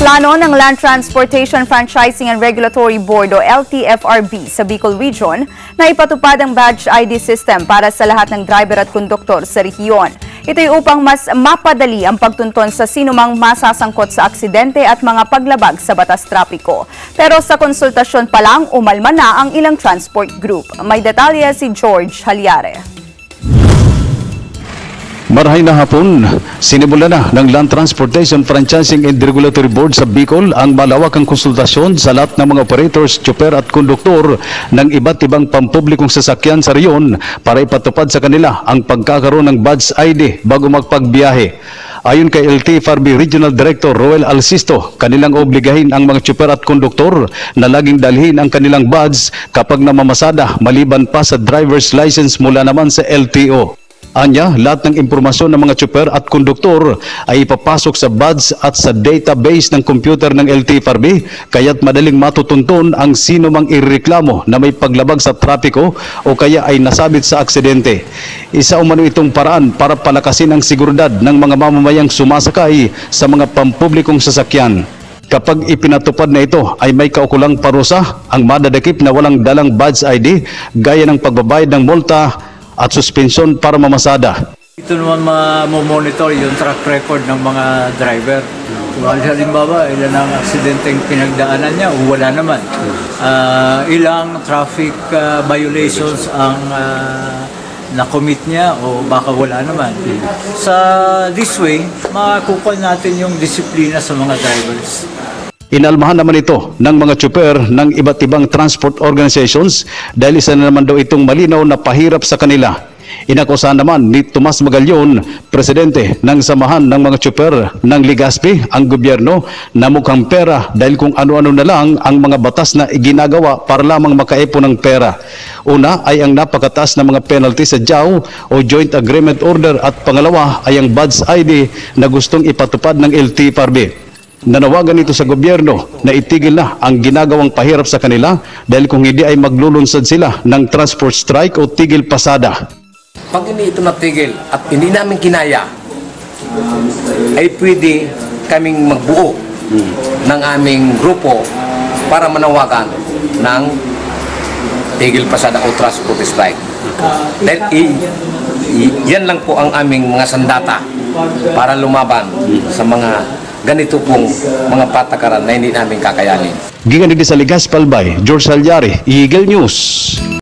Plano ng Land Transportation Franchising and Regulatory Board o LTFRB sa Bicol Region na ipatupad ang badge ID system para sa lahat ng driver at konduktor sa rehiyon. Ito'y upang mas mapadali ang pagtunton sa sinumang masasangkot sa aksidente at mga paglabag sa batas trapiko. Pero sa konsultasyon pa lang, umalma na ang ilang transport group. May detalye si George Halyare. Marahay na hapon, sinimula na ng Land Transportation Franchising and Regulatory Board sa Bicol ang malawakang konsultasyon sa lahat ng mga operators, chopper at konduktor ng iba't ibang pampublikong sasakyan sa riyon para ipatupad sa kanila ang pagkakaroon ng badge ID bago magpagbiyahe. Ayon kay LTFRB Regional Director Roel Alsisto, kanilang obligahin ang mga chopper at konduktor na laging dalhin ang kanilang badge kapag namamasada maliban pa sa driver's license mula naman sa LTO. Anya, lahat ng impormasyon ng mga tsuper at konduktor ay ipapasok sa BADS at sa database ng computer ng LTFRB kaya't madaling matutuntun ang sino mang ireklamo na may paglabag sa trapiko o kaya ay nasabit sa aksidente. Isa umano itong paraan para palakasin ang seguridad ng mga mamamayang sumasakay sa mga pampublikong sasakyan. Kapag ipinatupad na ito ay may kaukulang parusa ang madadakip na walang dalang badge ID gaya ng pagbabayad ng multa at suspensyon para mamasada. Ito naman ma-monitor yung track record ng mga driver. Kung halimbawa, ilan ang aksidenteng pinagdaanan niya wala naman. Uh, ilang traffic uh, violations ang uh, na-commit niya o baka wala naman. Sa this way, makakukuha natin yung disiplina sa mga drivers. Inalmahan naman ito ng mga tsuper ng iba't ibang transport organizations dahil isa na naman daw itong malinaw na pahirap sa kanila. Inakusahan naman ni Tomas Magalyon, presidente ng samahan ng mga tsuper ng Ligaspi, ang gobyerno na mukhang pera dahil kung ano-ano na lang ang mga batas na iginagawa para lamang makaipo ng pera. Una ay ang napakataas na mga penalty sa JAW o Joint Agreement Order at pangalawa ay ang BADS ID na gustong ipatupad ng LTFRB. Nanawagan ito sa gobyerno na itigil na ang ginagawang pahirap sa kanila dahil kung hindi ay maglulunsad sila ng transport strike o tigil pasada. Pag hindi ito natigil at hindi namin kinaya, ay pwede kaming magbuo ng aming grupo para manawagan ng tigil pasada o transport strike. Dahil i- yan lang po ang aming mga sandata para lumaban sa mga ganito pong mga patakaran na hindi namin kakayanin. Gigan sa Ligas Palbay, George Salyari, Eagle News.